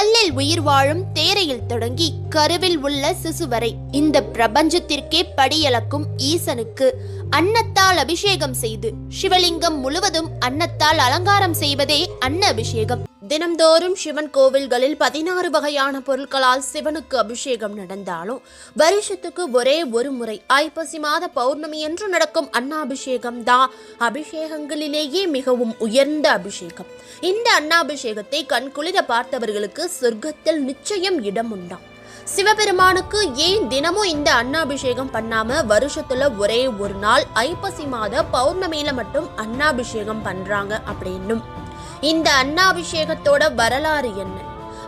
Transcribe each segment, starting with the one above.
கல்லில் உயிர் வாழும் தேரையில் தொடங்கி கருவில் உள்ள சிசு வரை இந்த பிரபஞ்சத்திற்கே படியளக்கும் ஈசனுக்கு அன்னத்தால் அபிஷேகம் செய்து சிவலிங்கம் முழுவதும் அன்னத்தால் அலங்காரம் செய்வதே அன்ன அபிஷேகம். தினம்தோறும் சிவன் கோவில்களில் பதினாறு வகையான பொருட்களால் சிவனுக்கு அபிஷேகம் நடந்தாலும் வருஷத்துக்கு ஒரே ஒரு முறை ஐப்பசி மாத பௌர்ணமி என்று நடக்கும் அன்னாபிஷேகம் தான் அபிஷேகங்களிலேயே மிகவும் உயர்ந்த அபிஷேகம். இந்த அன்னாபிஷேகத்தை கண்குளிர பார்த்தவர்களுக்கு சொர்க்கத்தில் நிச்சயம் இடம் உண்டாம் சிவபெருமானுக்கு ஏன் தினமும் இந்த அன்னாபிஷேகம் பண்ணாம வருஷத்துல ஒரே ஒரு நாள் ஐப்பசி மாத பௌர்ணமியில மட்டும் அன்னாபிஷேகம் பண்றாங்க அப்படின்னும். இந்த அன்னாபிஷேகத்தோட வரலாறு என்ன?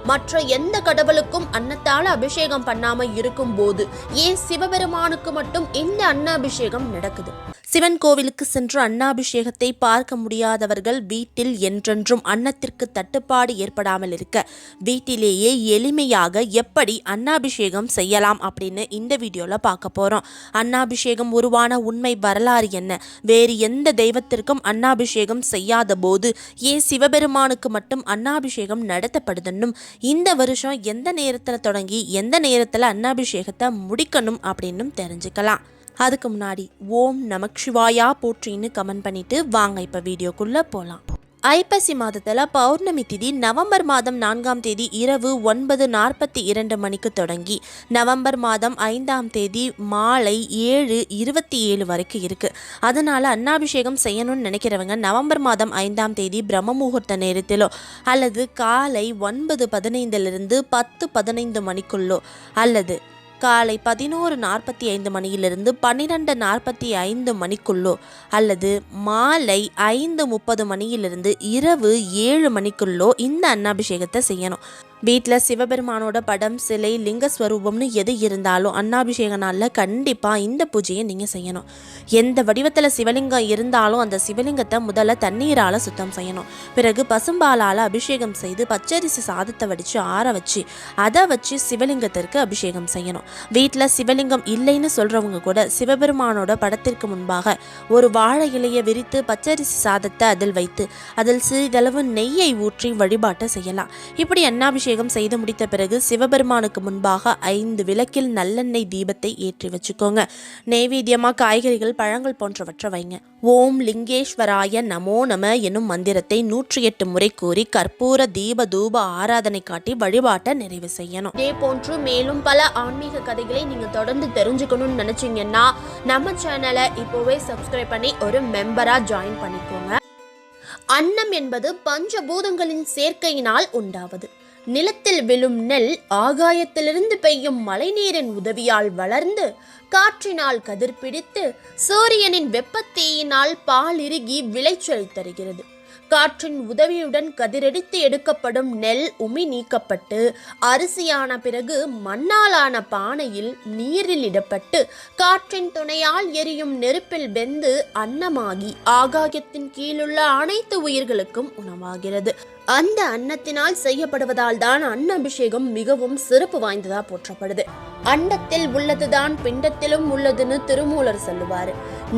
மற்ற எந்த கடவுளுக்கும் அன்னத்தால் அபிஷேகம் பண்ணாம இருக்கும்போது ஏன் சிவபெருமானுக்கு மட்டும் இந்த அன்னாபிஷேகம் நடக்குது? சிவன் கோவிலுக்கு சென்று அன்னாபிஷேகத்தை பார்க்க முடியாதவர்கள் வீட்டில் என்றென்றும் அன்னத்திற்கு தட்டுப்பாடு ஏற்படாமல் இருக்க வீட்டிலேயே எளிமையாக எப்படி அன்னாபிஷேகம் செய்யலாம் அப்படின்னு இந்த வீடியோவில் பார்க்க போகிறோம் அன்னாபிஷேகம் உருவான உண்மை வரலாறு என்ன? வேறு எந்த தெய்வத்திற்கும் அன்னாபிஷேகம் செய்யாத போது ஏன் சிவபெருமானுக்கு மட்டும் அன்னாபிஷேகம் நடத்தப்படுதுன்னும் இந்த வருஷம் எந்த நேரத்தில் தொடங்கி எந்த நேரத்தில் அன்னாபிஷேகத்தை முடிக்கணும் அப்படின்னும் தெரிஞ்சுக்கலாம். அதுக்கு முன்னாடி ஓம் நமச்சிவாயா போற்றின்னு கமெண்ட் பண்ணிட்டு வாங்க இப்போ வீடியோக்குள்ளே போகலாம் ஐப்பசி மாதத்தில் பௌர்ணமி திதி நவம்பர் மாதம் நான்காம் தேதி இரவு ஒன்பது நாற்பத்தி இரண்டு மணிக்கு தொடங்கி நவம்பர் மாதம் ஐந்தாம் தேதி மாலை ஏழு இருபத்தி ஏழு வரைக்கும் இருக்குது அதனால் அன்னாபிஷேகம் செய்யணும்னு நினைக்கிறவங்க நவம்பர் மாதம் ஐந்தாம் தேதி பிரம்ம முகூர்த்த நேரத்திலோ அல்லது காலை ஒன்பது பதினைந்திலிருந்து பத்து பதினைந்து மணிக்குள்ளோ அல்லது காலை பதினோரு நாற்பத்தி ஐந்து மணியிலிருந்து பன்னிரெண்டு நாற்பத்தி ஐந்து மணிக்குள்ளோ அல்லது மாலை ஐந்து முப்பது மணியிலிருந்து இரவு ஏழு மணிக்குள்ளோ இந்த அன்னாபிஷேகத்தை செய்யணும். வீட்டில் சிவபெருமானோட படம் சிலை லிங்கஸ்வரூபம்னு எது இருந்தாலும் அன்னாபிஷேக நாளில் கண்டிப்பாக இந்த பூஜையை நீங்கள் செய்யணும். எந்த வடிவத்தில் சிவலிங்கம் இருந்தாலும் அந்த சிவலிங்கத்தை முதல்ல தண்ணீரால் சுத்தம் செய்யணும். பிறகு பசும்பாலால் அபிஷேகம் செய்து பச்சரிசி சாதத்தை வடித்து ஆற வச்சு அதை வச்சு சிவலிங்கத்திற்கு அபிஷேகம் செய்யணும். வீட்டில் சிவலிங்கம் இல்லைன்னு சொல்கிறவங்க கூட சிவபெருமானோட படத்திற்கு முன்பாக ஒரு வாழை இலையை விரித்து பச்சரிசி சாதத்தை அதில் வைத்து அதில் சிறிதளவு நெய்யை ஊற்றி வழிபாட்டை செய்யலாம். இப்படி அன்னாபிஷேகம் செய்து முடித்த பிறகு சிவபெருமானுக்கு முன்பாக ஐந்து விளக்கில் நல்லெண்ணெய் தீபத்தை ஏற்றி வச்சுக்கோங்க. நெய்வேத்தியமாக காய்கறிகள் பழங்கள் போன்றவற்றை வைங்க. ஓம் லிங்கேஸ்வராய நமோ நம என்னும் மந்திரத்தை நூற்றி எட்டு முறை கூறி கற்பூர தீப தூப ஆராதனை காட்டி வழிபாட்டை நிறைவு செய்யணும். இதே போன்று மேலும் பல ஆன்மீக கதைகளை நீங்கள் தொடர்ந்து தெரிஞ்சுக்கணும்னு நினச்சிங்கன்னா நம்ம சேனலை இப்போவே சப்ஸ்கிரைப் பண்ணி ஒரு மெம்பராக ஜாயின் பண்ணிக்கோங்க. அன்னம் என்பது பஞ்சபூதங்களின் சேர்க்கையினால் உண்டாவது. நிலத்தில் விழும் நெல் ஆகாயத்திலிருந்து பெய்யும் மழைநீரின் உதவியால் வளர்ந்து காற்றினால் கதிர் பிடித்து சூரியனின் வெப்பத்தீயினால் பாலிருகி விளைச்சலை தருகிறது. காற்றின் உதவியுடன் கதிரெடுத்து எடுக்கப்படும் நெல் உமி நீக்கப்பட்டு அரிசியான பிறகு மண்ணாலான பானையில் நீரில் இடப்பட்டு காற்றின் துணையால் எரியும் நெருப்பில் வெந்து அன்னமாகி ஆகாயத்தின் கீழுள்ள அனைத்து உயிர்களுக்கும் உணவாகிறது. அந்த அன்னத்தினால் செய்யப்படுவதால் தான் அன்ன அபிஷேகம் மிகவும் சிறப்பு வாய்ந்ததா போற்றப்படுது. அண்டத்தில் உள்ளதுதான் பிண்டத்திலும் உள்ளதுன்னு திருமூலர் சொல்லுவார்.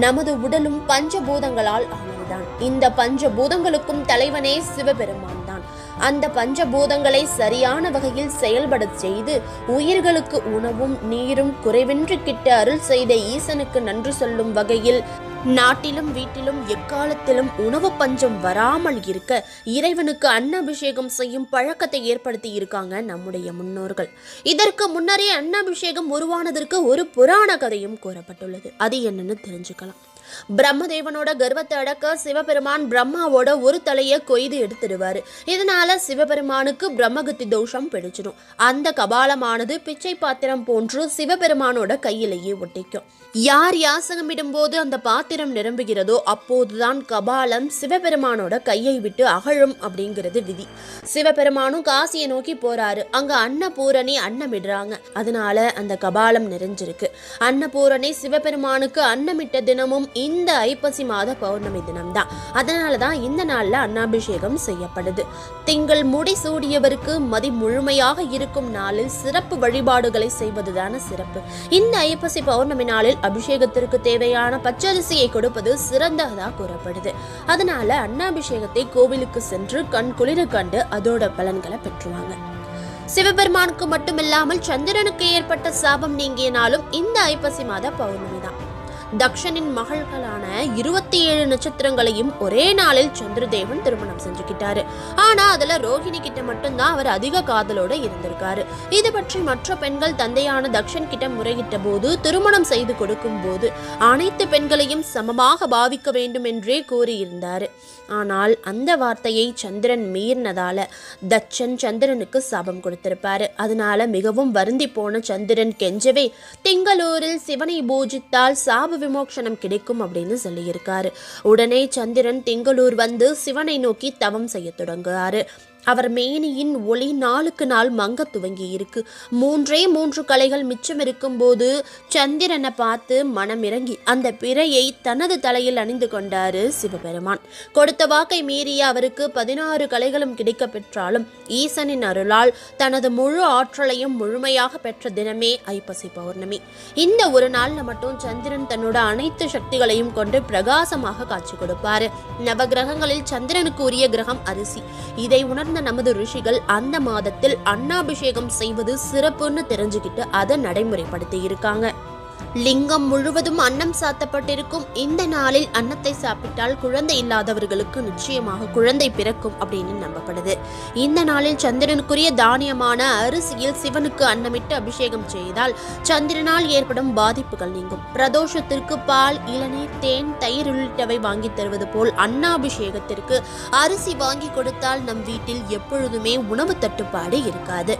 நமது உடலும் பஞ்சபூதங்களால் ஆனதுதான் இந்த பஞ்சபூதங்களுக்கும் தலைவனே சிவபெருமான் தான். அந்த பஞ்சபூதங்களை சரியான வகையில் செயல்பட செய்து உயிர்களுக்கு உணவும் நீரும் குறைவின்றி கிட்ட அருள் செய்த ஈசனுக்கு நன்றி சொல்லும் வகையில் நாட்டிலும் வீட்டிலும் எக்காலத்திலும் உணவு பஞ்சம் வராமல் இருக்க இறைவனுக்கு அன்னபிஷேகம் செய்யும் பழக்கத்தை ஏற்படுத்தி இருக்காங்க நம்முடைய முன்னோர்கள். இதற்கு முன்னரே அன்னபிஷேகம் உருவானதற்கு ஒரு புராண கதையும் கூறப்பட்டுள்ளது. அது என்னன்னு தெரிஞ்சுக்கலாம். பிரம்மதேவனோட கர்வத்தை அடக்க சிவபெருமான் பிரம்மாவோட ஒரு தலையை கொய்து எடுத்துடுவாரு. இதனால சிவபெருமானுக்கு பிரம்மகத்தி தோஷம் பிடிச்சிடும். அந்த கபாலமானது பிச்சை பாத்திரம் போன்று சிவபெருமானோட கையிலேயே ஒட்டிக்கும். யார் யாசகம் இடும்போது அந்த பாத்திரம் நிரம்புகிறதோ அப்போதுதான் கபாலம் சிவபெருமானோட கையை விட்டு அகழும் அப்படிங்கிறது விதி. சிவபெருமானும் காசியை நோக்கி போறாரு. அங்க அன்னபூரணி அன்னமிடுறாங்க. அதனால அந்த கபாலம் நிறைஞ்சிருக்கு. அன்னபூரணி சிவபெருமானுக்கு அன்னமிட்ட தினமும் இந்த ஐப்பசி மாத பௌர்ணமி தினம்தான். அதனால தான் இந்த நாளில் அன்னாபிஷேகம் செய்யப்படுது. திங்கள் முடி சூடியவருக்கு மதி முழுமையாக இருக்கும் நாளில் சிறப்பு வழிபாடுகளை செய்வதுதான சிறப்பு. இந்த ஐப்பசி பௌர்ணமி நாளில் அபிஷேகத்திற்கு தேவையான பச்சரிசியை கொடுப்பது சிறந்ததாக கூறப்படுது. அதனால அன்னாபிஷேகத்தை கோவிலுக்கு சென்று கண் குளிர கண்டு அதோட பலன்களை பெற்றுவாங்க. சிவபெருமானுக்கு மட்டுமில்லாமல் சந்திரனுக்கு ஏற்பட்ட சாபம் நீங்கிய நாளும் இந்த ஐப்பசி மாத பௌர்ணமி தான். தக்ஷனின் மகள்களான இருபத்தி ஏழு நட்சத்திரங்களையும் ஒரே நாளில் சந்திரதேவன் திருமணம் செஞ்சுக்கிட்டாரு. ஆனா அதுல ரோஹிணி கிட்ட மட்டும்தான் அவர் அதிக காதலோட இருந்திருக்காரு. இது பற்றி மற்ற பெண்கள் தந்தையான தக்ஷன் கிட்ட முறையிட்ட போது திருமணம் செய்து கொடுக்கும் போது அனைத்து பெண்களையும் சமமாக பாவிக்க வேண்டும் என்றே கூறியிருந்தாரு. ஆனால் அந்த வார்த்தையை சந்திரன் மீறினதால தட்சன் சந்திரனுக்கு சாபம் கொடுத்திருப்பாரு. அதனால மிகவும் வருந்தி போன சந்திரன் கெஞ்சவே திங்களூரில் சிவனை பூஜித்தால் சாப விமோக்ஷனம் கிடைக்கும் அப்படின்னு சொல்லியிருக்காரு. உடனே சந்திரன் திங்களூர் வந்து சிவனை நோக்கி தவம் செய்ய தொடங்குகிறாரு அவர் மேனியின் ஒளி நாளுக்கு நாள் மங்க துவங்கி இருக்கு மூன்றே மூன்று கலைகள் மிச்சம் இருக்கும்போது சந்திரனை பார்த்து மனம் இறங்கி அந்த பிறையை தனது தலையில் அணிந்து கொண்டாரு சிவபெருமான். கொடுத்த வாக்கை மீறிய அவருக்கு பதினாறு கலைகளும் கிடைக்க பெற்றாலும் ஈசனின் அருளால் தனது முழு ஆற்றலையும் முழுமையாக பெற்ற தினமே ஐப்பசி பௌர்ணமி. இந்த ஒரு நாள்ல மட்டும் சந்திரன் தன்னோட அனைத்து சக்திகளையும் கொண்டு பிரகாசமாக காட்சி கொடுப்பாரு. நவகிரகங்களில் சந்திரனுக்கு உரிய கிரகம் அரிசி. இதை உணர்ந்து நமது ரிஷிகள் அந்த மாதத்தில் அன்னாபிஷேகம் செய்வது சிறப்புன்னு தெரிஞ்சுக்கிட்டு அதை நடைமுறைப்படுத்தி இருக்காங்க. லிங்கம் முழுவதும் அன்னம் சாத்தப்பட்டிருக்கும். இந்த நாளில் அன்னத்தை சாப்பிட்டால் குழந்தை இல்லாதவர்களுக்கு நிச்சயமாக குழந்தை பிறக்கும் அப்படின்னு நம்பப்படுது. இந்த நாளில் சந்திரனுக்குரிய தானியமான அரிசியில் சிவனுக்கு அன்னமிட்டு அபிஷேகம் செய்தால் சந்திரனால் ஏற்படும் பாதிப்புகள் நீங்கும். பிரதோஷத்திற்கு பால் இளநீர் தேன் தயிர் உள்ளிட்டவை வாங்கி தருவது போல் அன்னாபிஷேகத்திற்கு அரிசி வாங்கி கொடுத்தால் நம் வீட்டில் எப்பொழுதுமே உணவு தட்டுப்பாடு இருக்காது.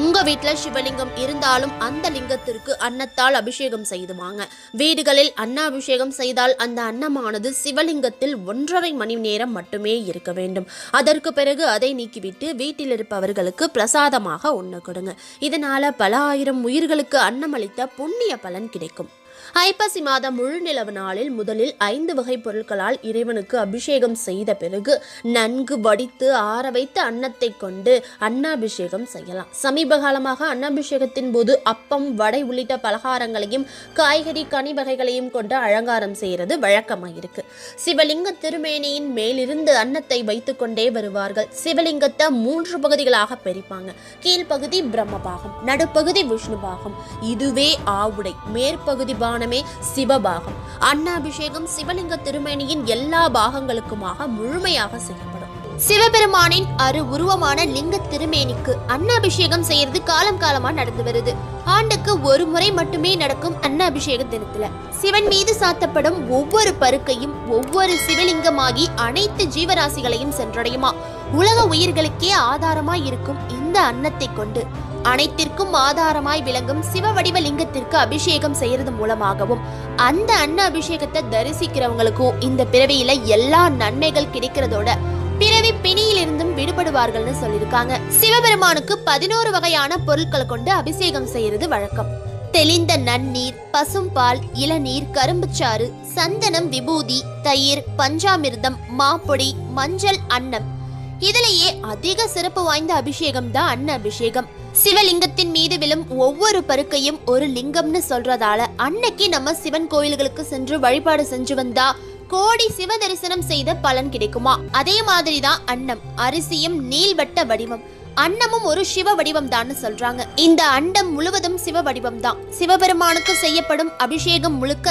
உங்க வீட்டில் சிவலிங்கம் இருந்தாலும் அந்த லிங்கத்திற்கு அன்னத்தால் அபிஷேகம் செய்துவாங்க வீடுகளில் அன்னாபிஷேகம் செய்தால் அந்த அன்னமானது சிவலிங்கத்தில் ஒன்றரை மணி நேரம் மட்டுமே இருக்க வேண்டும். அதற்கு பிறகு அதை நீக்கிவிட்டு வீட்டில் இருப்பவர்களுக்கு பிரசாதமாக உண்ண கொடுங்க. இதனால பல ஆயிரம் உயிர்களுக்கு அன்னமளித்த புண்ணிய பலன் கிடைக்கும். ஐப்பசி மாதம் முழு நிலவு நாளில் முதலில் ஐந்து வகை பொருட்களால் இறைவனுக்கு அபிஷேகம் செய்த பிறகு நன்கு வடித்து ஆற வைத்த அன்னத்தை கொண்டு அன்னாபிஷேகம் செய்யலாம். சமீப காலமாக அன்னாபிஷேகத்தின் போது அப்பம் வடை உள்ளிட்ட பலகாரங்களையும் காய்கறி கனி வகைகளையும் கொண்டு அலங்காரம் செய்கிறது வழக்கமாயிருக்கு. சிவலிங்க திருமேனியின் மேலிருந்து அன்னத்தை வைத்துக்கொண்டே வருவார்கள். சிவலிங்கத்தை மூன்று பகுதிகளாக பிரிப்பாங்க. கீழ்ப்பகுதி பிரம்மபாகம் நடுப்பகுதி விஷ்ணு பாகம் இதுவே ஆவுடை. மேற்பகுதி பான சிவபாகம். அன்னாபிஷேகம் சிவலிங்க திருமேனியின் எல்லா பாகங்களுக்குமாக முழுமையாக செய்யப்படும். சிவபெருமானின் அரு உருவமான லிங்க திருமேனிக்கு அன்னாபிஷேகம் செய்யறது காலம் காலமா நடந்து வருது. ஆண்டுக்கு ஒரு முறை மட்டுமே நடக்கும் அன்னாபிஷேக தினத்துல. சிவன் மீது சாத்தப்படும் ஒவ்வொரு பருக்கையும் ஒவ்வொரு சிவலிங்கமாகி அனைத்து ஜீவராசிகளையும் சென்றடையுமா? உலக உயிர்களுக்கே ஆதாரமா இருக்கும் இந்த அன்னத்தை கொண்டு அனைத்திற்கும் ஆதாரமாய் விளங்கும் சிவவடிவ லிங்கத்திற்கு அபிஷேகம் செய்யறது மூலமாகவும் அந்த அன்ன அபிஷேகத்தை தரிசிக்கிறவங்களுக்கும் இந்த பிறவியில எல்லா நன்மைகள் கிடைக்கிறதோட பிறவி பிணியிலிருந்தும் விடுபடுவார்கள்னு சொல்லியிருக்காங்க. சிவபெருமானுக்கு பதினோரு வகையான பொருட்களை கொண்டு அபிஷேகம் செய்யறது வழக்கம். தெளிந்த நன்னீர் பசும்பால் இளநீர் கரும்புச்சாறு சந்தனம் விபூதி தயிர் பஞ்சாமிர்தம் மாப்பொடி மஞ்சள் அன்னம். இதிலேயே அதிக சிறப்பு வாய்ந்த அபிஷேகம் தான் அன்ன அபிஷேகம். சிவலிங்கத்தின் மீது விழும் ஒவ்வொரு பருக்கையும் ஒரு லிங்கம்னு சொல்றதால அன்னைக்கு நம்ம சிவன் கோயில்களுக்கு சென்று வழிபாடு செஞ்சு வந்தா கோடி சிவ தரிசனம் செய்த பலன் கிடைக்குமா? அதே மாதிரி தான் அன்னம். அரிசியும் நீள்வட்ட வடிவம். அன்னமும் ஒரு சிவ வடிவம் தான் சொல்றாங்க. இந்த அண்டம் முழுவதும் சிவ வடிவம் தான் சிவபெருமானுக்கு செய்யப்படும் அபிஷேகம் முழுக்க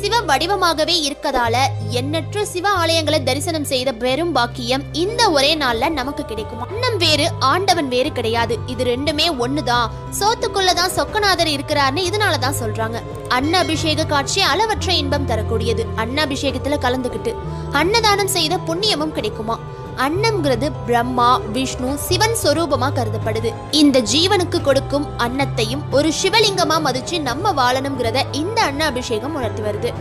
சிவ வடிவமாகவே இருக்கதால எண்ணற்ற சிவ ஆலயங்களை தரிசனம் செய்த பெரும் பாக்கியம் இந்த ஒரே நாள்ல நமக்கு கிடைக்கும்? அன்னம் வேறு ஆண்டவன் வேறு கிடையாது. இது ரெண்டுமே ஒண்ணுதான். சோத்துக்குள்ளதான் சொக்கநாதர் இருக்கிறார்னு இதனாலதான் சொல்றாங்க. அன்ன அபிஷேக காட்சி அளவற்ற இன்பம் தரக்கூடியது. அன்ன அபிஷேகத்துல கலந்துகிட்டு அன்னதானம் செய்த புண்ணியமும் கிடைக்குமா? அன்னம்ங்கிறது பிரம்மா விஷ்ணு சிவன் சொரூபமா கருதப்படுது. இந்த ஜீவனுக்கு கொடுக்கும் அன்னத்தையும் ஒரு சிவலிங்கமா மதிச்சு நம்ம வாழணுங்கிறத இந்த அன்ன அபிஷேகம் உணர்த்தி வருது.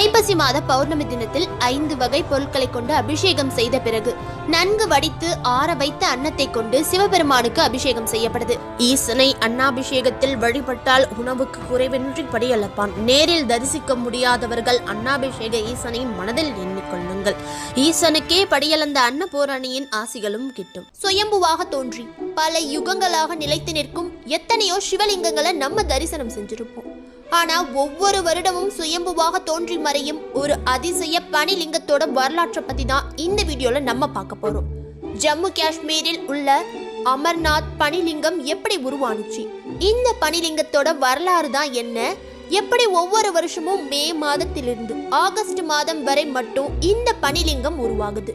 ஐப்பசி மாத பௌர்ணமி தினத்தில் ஐந்து வகை பொருட்களை கொண்டு அபிஷேகம் செய்த பிறகு நன்கு வடித்து ஆற வைத்த அன்னத்தை கொண்டு சிவபெருமானுக்கு அபிஷேகம் செய்யப்படுது. ஈசனை அன்னாபிஷேகத்தில் வழிபட்டால் உணவுக்கு குறைவின்றி படியளப்பான் நேரில் தரிசிக்க முடியாதவர்கள் அன்னாபிஷேக ஈசனை மனதில் எண்ணிக்கொள்ளுங்கள். ஈசனுக்கே படியளந்த அன்னபூரணியின் ஆசிகளும் கிட்டும். சுயம்புவாக தோன்றி பல யுகங்களாக நிலைத்து நிற்கும் எத்தனையோ சிவலிங்கங்களை நம்ம தரிசனம் செஞ்சிருப்போம். ஆனா ஒவ்வொரு வருடமும் சுயம்புவாக தோன்றி மறையும் ஒரு அதிசய பனிலிங்கத்தோட வரலாற்றை பத்தி தான் இந்த வீடியோல நம்ம பார்க்க போறோம். ஜம்மு காஷ்மீரில் உள்ள அமர்நாத் பனிலிங்கம் எப்படி உருவானுச்சு? இந்த பனிலிங்கத்தோட வரலாறு தான் என்ன? எப்படி ஒவ்வொரு வருஷமும் மே மாதத்திலிருந்து ஆகஸ்ட் மாதம் வரை மட்டும் இந்த பனிலிங்கம் உருவாகுது?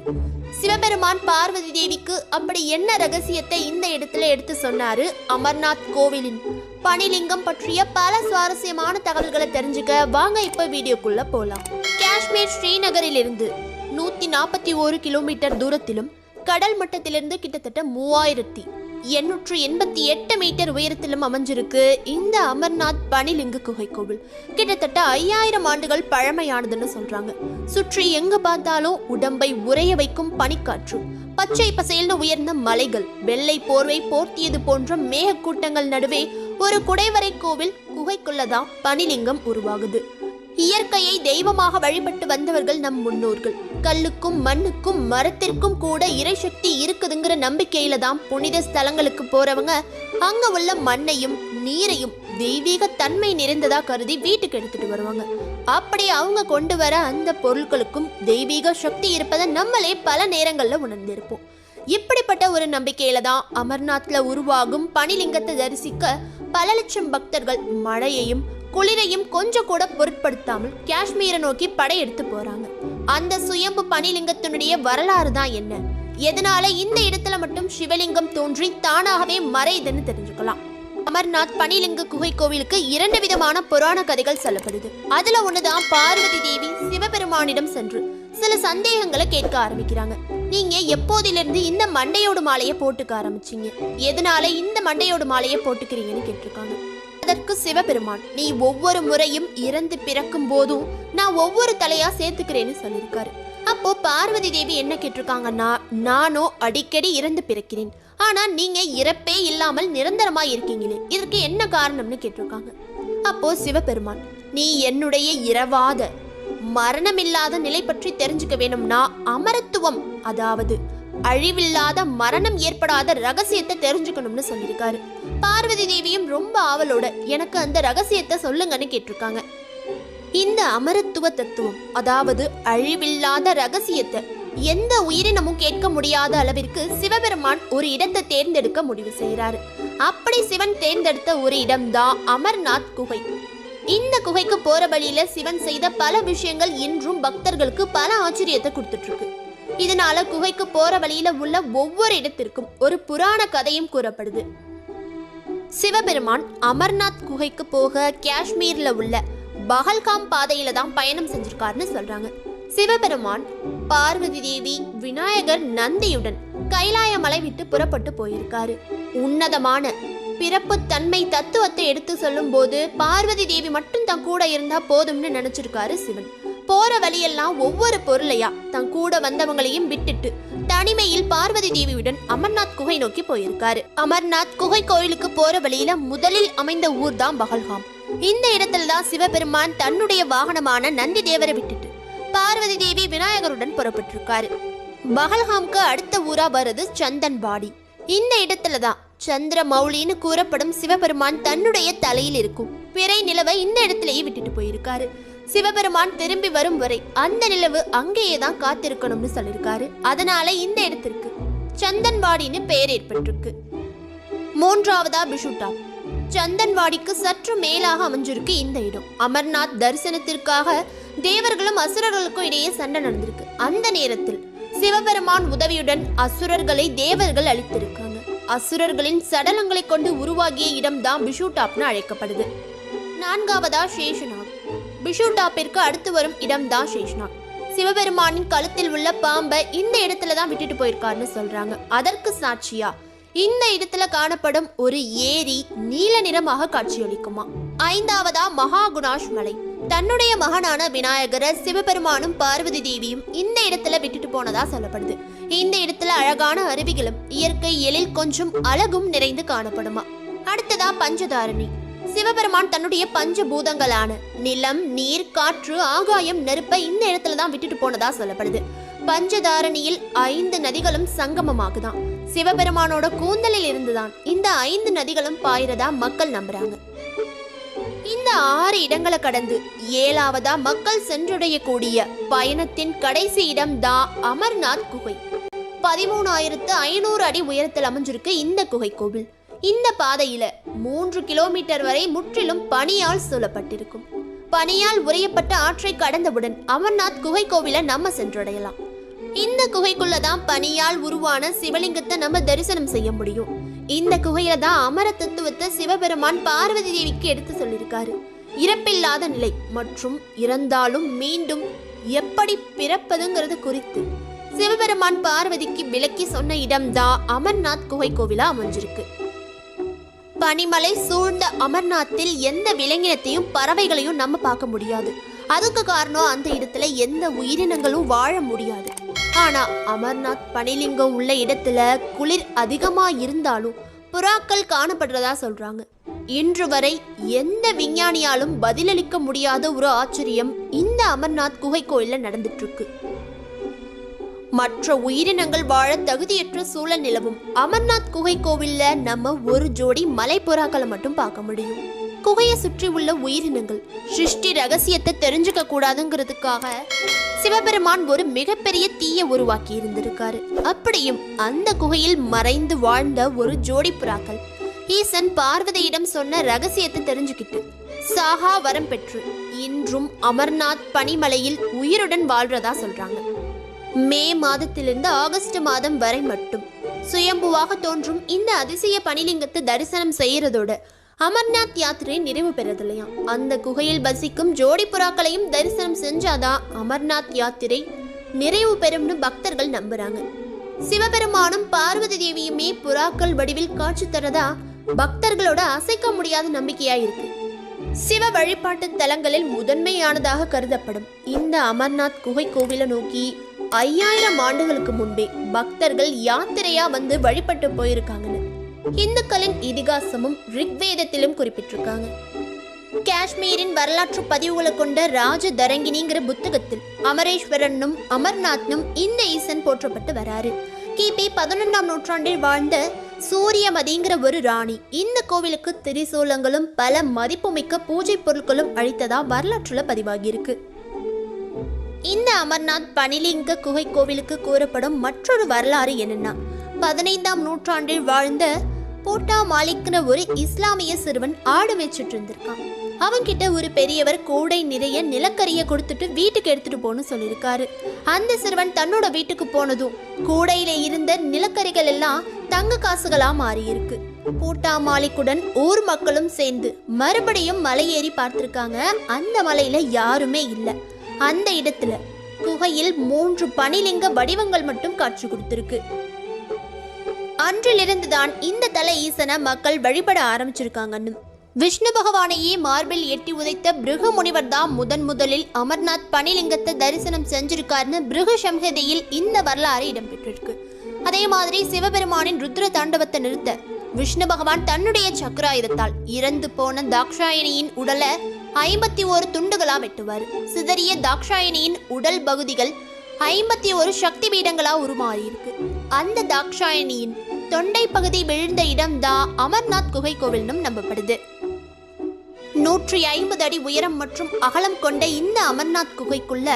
சிவபெருமான் பார்வதி தேவிக்கு அப்படி என்ன ரகசியத்தை இந்த இடத்துல எடுத்து சொன்னாரு? அமர்நாத் கோவிலின் பனிலிங்கம் பற்றிய பல சுவாரஸ்யமான தகவல்களை தெரிஞ்சுக்க வாங்க இப்ப வீடியோக்குள்ள போலாம். காஷ்மீர் ஸ்ரீநகரிலிருந்து நூத்தி நாற்பத்தி ஒரு கிலோமீட்டர் தூரத்திலும் கடல் மட்டத்திலிருந்து கிட்டத்தட்ட மூவாயிரத்தி எண்ணூற்று எண்பத்தி எட்டு மீட்டர் உயரத்திலும் அமைஞ்சிருக்கு இந்த அமர்நாத் பனிலிங்க குகை கோவில். கிட்டத்தட்ட ஐயாயிரம் ஆண்டுகள் பழமையானதுன்னு சொல்றாங்க. சுற்றி எங்க பார்த்தாலும் உடம்பை உறைய வைக்கும் பனிக்காற்று. பச்சை பசேல்னு உயர்ந்த மலைகள் வெள்ளை போர்வை போர்த்தியது போன்ற மேகக்கூட்டங்கள் நடுவே ஒரு குடைவரை கோவில் குகைக்குள்ளதான் பனிலிங்கம் உருவாகுது. இயற்கையை தெய்வமாக வழிபட்டு வந்தவர்கள் நம் முன்னோர்கள். கல்லுக்கும் மண்ணுக்கும் மரத்திற்கும் கூட இறை சக்தி இருக்குதுங்கிற நம்பிக்கையில தான் புனித ஸ்தலங்களுக்கு போறவங்க அங்க உள்ள மண்ணையும் நீரையும் தெய்வீக தன்மை நிறைந்ததா கருதி வீட்டுக்கு எடுத்துட்டு வருவாங்க. அப்படி அவங்க கொண்டு வர அந்த பொருட்களுக்கும் தெய்வீக சக்தி இருப்பதை நம்மளே பல நேரங்கள்ல உணர்ந்திருப்போம். இப்படிப்பட்ட ஒரு நம்பிக்கையில தான் அமர்நாத்ல உருவாகும் பனிலிங்கத்தை தரிசிக்க பல லட்சம் பக்தர்கள் மழையையும் குளிரையும் கொஞ்சம் கூட பொருட்படுத்தாமல் காஷ்மீரை நோக்கி படையெடுத்து போறாங்க. அந்த சுயம்பு பனிலிங்கத்தினுடைய வரலாறு தான் என்ன? எதனால இந்த இடத்துல மட்டும் சிவலிங்கம் தோன்றி தானாகவே மறையுதுன்னு தெரிஞ்சுக்கலாம். அமர்நாத் பனிலிங்க குகை கோவிலுக்கு இரண்டு விதமான புராண கதைகள் சொல்லப்படுது. அதுல ஒண்ணுதான் பார்வதி தேவி சிவபெருமானிடம் சென்று சில சந்தேகங்களை கேட்க ஆரம்பிக்கிறாங்க. நீங்க எப்போதிலிருந்து இந்த மண்டையோடு மாலையை போட்டுக்க ஆரம்பிச்சீங்க? எதனால இந்த மண்டையோடு மாலையை போட்டுக்கிறீங்கன்னு கேட்டிருக்காங்க. அதற்கு சிவபெருமான் நீ ஒவ்வொரு முறையும் இறந்து பிறக்கும் போதும் நான் ஒவ்வொரு தலையா சேர்த்துக்கிறேன்னு சொல்லியிருக்காரு. அப்போ பார்வதி தேவி என்ன கேட்டிருக்காங்கன்னா நானோ அடிக்கடி இறந்து பிறக்கிறேன். ஆனா நீங்க இறப்பே இல்லாமல் நிரந்தரமா இருக்கீங்களே இதற்கு என்ன காரணம்னு கேட்டிருக்காங்க. அப்போ சிவபெருமான் நீ என்னுடைய இரவாத மரணமில்லாத நிலை பற்றி தெரிஞ்சுக்க வேணும்னா அமரத்துவம் அதாவது அழிவில்லாத மரணம் ஏற்படாத ரகசியத்தை தெரிஞ்சுக்கணும்னு சொல்லியிருக்காரு. பார்வதி தேவியும் ரொம்ப ஆவலோட எனக்கு அந்த ரகசியத்தை சொல்லுங்கன்னு கேட்டிருக்காங்க. இந்த அமரத்துவ தத்துவம் அதாவது அழிவில்லாத ரகசியத்தை எந்த உயிரினமும் கேட்க முடியாத அளவிற்கு சிவபெருமான் ஒரு இடத்தை தேர்ந்தெடுக்க முடிவு செய்கிறாரு. அப்படி சிவன் தேர்ந்தெடுத்த ஒரு இடம்தான் அமர்நாத் குகை. இந்த குகைக்கு போற வழியில சிவன் செய்த பல விஷயங்கள் இன்றும் பக்தர்களுக்கு பல ஆச்சரியத்தை கொடுத்துட்டு இருக்கு. இதனால குகைக்கு போற வழியில உள்ள ஒவ்வொரு இடத்திற்கும் ஒரு புராண கதையும் கூறப்படுது. சிவபெருமான் அமர்நாத் குகைக்கு போக காஷ்மீர்ல உள்ள பஹல்காம் பாதையில தான் பயணம் செஞ்சிருக்காருன்னு சொல்றாங்க. சிவபெருமான் பார்வதி தேவி விநாயகர் நந்தியுடன் கைலாய மலை விட்டு புறப்பட்டு போயிருக்காரு. உன்னதமான பிறப்பு தன்மை தத்துவத்தை எடுத்து சொல்லும்போது பார்வதி தேவி மட்டும் தான் கூட இருந்தா போதும்னு நினைச்சிருக்காரு சிவன். போற வழியெல்லாம் ஒவ்வொரு பொருளையா? தன் கூட வந்தவங்களையும் விட்டுட்டு தனிமையில் பார்வதி தேவியுடன் அமர்நாத் குகை நோக்கி போயிருக்காரு. அமர்நாத் குகை கோயிலுக்கு போற வழியில முதலில் அமைந்த ஊர் தான் பகல்காம். இந்த இடத்துல தான் சிவபெருமான் தன்னுடைய வாகனமான நந்தி தேவரை விட்டுட்டு பார்வதி தேவி விநாயகருடன் புறப்பட்டிருக்காரு. பகல்காம்க்கு அடுத்த ஊரா வருது சந்தன்பாடி. இந்த இடத்துல தான் சந்திர மௌலின்னு கூறப்படும் சிவபெருமான் தன்னுடைய தலையில் இருக்கும். பிறை நிலவை இந்த இடத்துலயே விட்டுட்டு போயிருக்காரு. சிவபெருமான் திரும்பி வரும் வரை அந்த நிலவு அங்கேயே தான் காத்திருக்கணும்னு சொல்லியிருக்காரு. அதனால இந்த இடத்திற்கு சந்தன்வாடின்னு பெயர் ஏற்பட்டிருக்கு. மூன்றாவதா பிஷுட்டா. சந்தன்வாடிக்கு சற்று மேலாக அமைஞ்சிருக்கு இந்த இடம். அமர்நாத் தரிசனத்திற்காக தேவர்களும் அசுரர்களுக்கும் இடையே சண்டை நடந்திருக்கு. அந்த நேரத்தில் சிவபெருமான் உதவியுடன் அசுரர்களை தேவர்கள் அளித்திருக்காங்க அசுரர்களின் சடலங்களை கொண்டு உருவாகிய இடம்தான் பிஷுடாப்னு அழைக்கப்படுது. நான்காவதா சேஷனா பிஷுடாப்பிற்கு அடுத்து வரும் இடம்தான் சேஷநாக் சிவபெருமானின் கழுத்தில் உள்ள பாம்பை இந்த இடத்துல தான் விட்டுட்டு போயிருக்காருன்னு சொல்றாங்க. அதற்கு சாட்சியா இந்த இடத்துல காணப்படும் ஒரு ஏரி நீல நிறமாக காட்சியளிக்குமா? ஐந்தாவதா மகாகுணாஷ் மலை. தன்னுடைய மகனான விநாயகரை சிவபெருமானும் பார்வதி தேவியும் இந்த இடத்துல விட்டுட்டு போனதா சொல்லப்படுது. இந்த இடத்துல அழகான அருவிகளும் இயற்கை எழில் கொஞ்சம் அழகும் நிறைந்து காணப்படுமா? அடுத்ததா பஞ்சதாரணி. சிவபெருமான் தன்னுடைய பஞ்சபூதங்களான நிலம் நீர் காற்று ஆகாயம் நெருப்பை இந்த இடத்துல தான் விட்டுட்டு போனதா சொல்லப்படுது. பஞ்சதாரணியில் ஐந்து நதிகளும் சங்கமமாகுதான் சிவபெருமானோட கூந்தலில் இருந்துதான் இந்த ஐந்து நதிகளும் பாயிரதா மக்கள் நம்புறாங்க. இந்த ஆறு இடங்களை கடந்து ஏழாவதா மக்கள் சென்றடையக்கூடிய பயணத்தின் கடைசி இடம் தான் அமர்நாத் குகை. பதிமூணாயிரத்து ஐநூறு அடி உயரத்தில் அமைஞ்சிருக்கு இந்த குகை கோவில். இந்த பாதையில மூன்று கிலோமீட்டர் வரை முற்றிலும் பனியால் சூழப்பட்டிருக்கும். பனியால் உறையப்பட்ட ஆற்றை கடந்தவுடன் அமர்நாத் குகை கோவில நம்ம சென்றடையலாம். இந்த குகைக்குள்ள தான் பனியால் உருவான சிவலிங்கத்தை நம்ம தரிசனம் செய்ய முடியும். இந்த குகையில தான் அமர தத்துவத்தை சிவபெருமான் பார்வதி தேவிக்கு எடுத்து சொல்லியிருக்காரு. இறப்பில்லாத நிலை மற்றும் இறந்தாலும் மீண்டும் எப்படி பிறப்பதுங்கிறது குறித்து. சிவபெருமான் பார்வதிக்கு விளக்கி சொன்ன இடம்தான் அமர்நாத் குகை கோவிலா அமைஞ்சிருக்கு. பனிமலை சூழ்ந்த அமர்நாத்தில் எந்த விலங்கினத்தையும் பறவைகளையும் நம்ம பார்க்க முடியாது. அதுக்கு காரணம் அந்த இடத்துல எந்த உயிரினங்களும் வாழ முடியாது. ஆனா அமர்நாத் பனிலிங்கம் உள்ள இடத்துல குளிர் அதிகமா இருந்தாலும் புறாக்கள் காணப்படுறதா சொல்றாங்க. இன்று வரை எந்த விஞ்ஞானியாலும் பதிலளிக்க முடியாத ஒரு ஆச்சரியம் இந்த அமர்நாத் குகை கோயில்ல நடந்துட்டு இருக்கு. மற்ற உயிரினங்கள் வாழ தகுதியற்ற சூழல் நிலவும். அமர்நாத் குகை கோவில்ல நம்ம ஒரு ஜோடி மலைப்புறாக்களை மட்டும் பார்க்க முடியும். குகையை சுற்றி உள்ள உயிரினங்கள். சிருஷ்டி ரகசியத்தை தெரிஞ்சுக்க கூடாதுங்கிறதுக்காக சிவபெருமான் ஒரு மிகப்பெரிய தீய உருவாக்கி இருந்திருக்காரு. அப்படியும் அந்த குகையில் மறைந்து வாழ்ந்த ஒரு ஜோடி புறாக்கள். ஈசன் பார்வதியிடம் சொன்ன ரகசியத்தை தெரிஞ்சுக்கிட்டு சாகா வரம் பெற்று இன்றும் அமர்நாத் பனிமலையில் உயிருடன் வாழ்றதா சொல்றாங்க. மே மாதத்திலிருந்து ஆகஸ்ட் மாதம் வரை மட்டும். சுயம்புவாக தோன்றும் இந்த அதிசய பனிலிங்கத்தை தரிசனம் செய்யறதோட அமர்நாத் யாத்திரை நிறைவு பெறதில்லையாம். அந்த குகையில் வசிக்கும் ஜோடி புறாக்களையும் தரிசனம் செஞ்சாதான் அமர்நாத் யாத்திரை? நிறைவு பெறும்னு பக்தர்கள் நம்புறாங்க. சிவபெருமானும் பார்வதி தேவியுமே புறாக்கள் வடிவில் காட்சி தரதா பக்தர்களோட அசைக்க முடியாத நம்பிக்கையா இருக்கு சிவ வழிபாட்டு தலங்களில் முதன்மையானதாக கருதப்படும் இந்த அமர்நாத் குகை கோவிலை நோக்கி ஐயாயிரம் ஆண்டுகளுக்கு முன்பே பக்தர்கள் யாத்திரையா வந்து வழிபட்டு போயிருக்காங்கன்னு. இந்துக்களின் இதிகாசமும் ரிக்வேதத்திலும் குறிப்பிட்டிருக்காங்க. காஷ்மீரின் வரலாற்று பதிவுகளை கொண்ட ராஜ தரங்கினிங்கிற புத்தகத்தில் அமரேஸ்வரனும் அமர்நாத்னும் இந்த ஈசன் போற்றப்பட்டு வராரு. கிபி பதினொன்றாம் நூற்றாண்டில் வாழ்ந்த சூரியமதிங்கிற ஒரு ராணி இந்த கோவிலுக்கு திரிசூலங்களும் பல மதிப்புமிக்க பூஜை பொருட்களும் அளித்ததா வரலாற்றுல பதிவாகியிருக்கு. இந்த அமர்நாத் பனிலிங்க குகை கோவிலுக்கு கூறப்படும் மற்றொரு வரலாறு என்னன்னா பதினைந்தாம் நூற்றாண்டில் வாழ்ந்த போட்டா மாலிக்னு ஒரு இஸ்லாமிய சிறுவன் ஆடு மேய்ச்சிட்டு இருந்திருக்கான். அவன்கிட்ட ஒரு பெரியவர் கூடை நிறைய நிலக்கரியை கொடுத்துட்டு வீட்டுக்கு எடுத்துட்டு போன்னு சொல்லியிருக்காரு. அந்த சிறுவன் தன்னோட வீட்டுக்கு போனதும் கூடையில இருந்த நிலக்கரிகள் எல்லாம் தங்க காசுகளா மாறியிருக்கு. பூட்டா மாலிக்குடன் ஊர் மக்களும் சேர்ந்து மறுபடியும் மலை ஏறி பார்த்திருக்காங்க. அந்த மலையில யாருமே இல்லை. அந்த இடத்துல குகையில் மூன்று பனிலிங்க வடிவங்கள் மட்டும் காட்சி கொடுத்திருக்கு. அன்றிலிருந்துதான் இந்த தல ஈசனை மக்கள் வழிபட ஆரம்பிச்சிருக்காங்கன்னு. விஷ்ணு பகவானையே மார்பில் எட்டி உதைத்த பிருகு முனிவர் தான் முதன் முதலில் அமர்நாத் பனிலிங்கத்தை தரிசனம் செஞ்சிருக்காருன்னு பிருகு சம்ஹிதையில் இந்த வரலாறு இடம்பெற்றிருக்கு. அதே மாதிரி சிவபெருமானின் ருத்ர தாண்டவத்தை நிறுத்த விஷ்ணு பகவான் தன்னுடைய சக்கராயுதத்தால் இறந்து போன தாக்ஷாயணியின் உடலை ஐம்பத்தி ஒரு துண்டுகளா வெட்டுவார். சிதறிய தாக்ஷாயணியின் உடல் பகுதிகள் ஐம்பத்தி ஒரு சக்தி பீடங்களா உருமாறி இருக்கு அந்த தாக்ஷாயணியின் தொண்டை பகுதி விழுந்த இடம்தான் அமர்நாத் குகை கோவில்னும் நம்பப்படுது. நூற்றி ஐம்பது அடி உயரம் மற்றும் அகலம் கொண்ட இந்த அமர்நாத் குகைக்குள்ள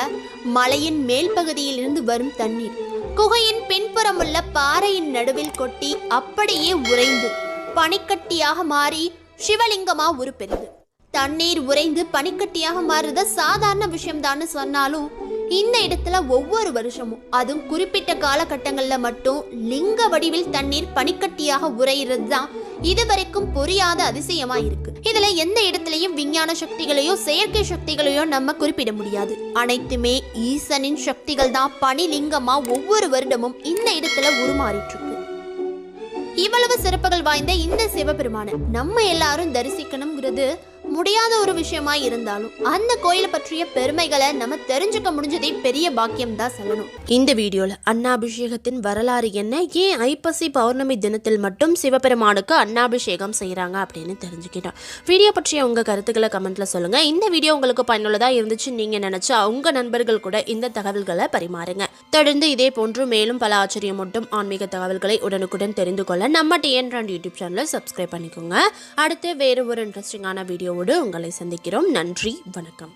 மலையின் மேல் பகுதியில் இருந்து வரும் தண்ணீர். குகையின் பின்புறமுள்ள பாறையின் நடுவில் கொட்டி அப்படியே உறைந்து பனிக்கட்டியாக மாறி சிவலிங்கமா உருப்பெறுது. தண்ணீர் உறைந்து பனிக்கட்டியாக மாறுறது சாதாரண விஷயம்தான்னு சொன்னாலும் இந்த இடத்துல ஒவ்வொரு வருஷமும் அதுவும் குறிப்பிட்ட காலகட்டங்களில் மட்டும் லிங்க வடிவில் தண்ணீர் பனிக்கட்டியாக உறையிறது தான் இதுவரைக்கும் புரியாத அதிசயமா இருக்கு இதுல எந்த இடத்துலயும் விஞ்ஞான சக்திகளையோ செயற்கை சக்திகளையோ நம்ம குறிப்பிட முடியாது. அனைத்துமே ஈசனின் சக்திகள் தான் பனிலிங்கமா ஒவ்வொரு வருடமும் இந்த இடத்துல உருமாறிட்டு இருக்கு இவ்வளவு சிறப்புகள் வாய்ந்த இந்த சிவபெருமான நம்ம எல்லாரும் தரிசிக்கணுங்கிறது முடியாத ஒரு விஷயமா இருந்தாலும் அந்த கோயிலை பற்றிய பெருமைகளை நம்ம தெரிஞ்சுக்க முடிஞ்சதே பெரிய பாக்கியம் தான் சொல்லணும். இந்த வீடியோவில் அன்னாபிஷேகத்தின் வரலாறு என்ன? ஏன் ஐப்பசி பௌர்ணமி தினத்தில் மட்டும் சிவபெருமானுக்கு அன்னாபிஷேகம் செய்கிறாங்க அப்படின்னு தெரிஞ்சுக்கிட்டோம். வீடியோ பற்றிய உங்கள் கருத்துக்களை கமெண்ட்டில் சொல்லுங்கள் இந்த வீடியோ உங்களுக்கு பயனுள்ளதாக இருந்துச்சு நீங்கள் நினச்சா உங்கள் நண்பர்கள் கூட இந்த தகவல்களை பரிமாறுங்க. தொடர்ந்து இதே போன்று மேலும் பல ஆச்சரியமூட்டும் ஆன்மீக தகவல்களை உடனுக்குடன் தெரிந்து கொள்ள நம்ம டிஎன் யூடியூப் சேனலை சப்ஸ்கிரைப் பண்ணிக்கோங்க. அடுத்து வேறு ஒரு இன்ட்ரெஸ்டிங்கான வீடியோவோடு உங்களை சந்திக்கிறோம். நன்றி வணக்கம்.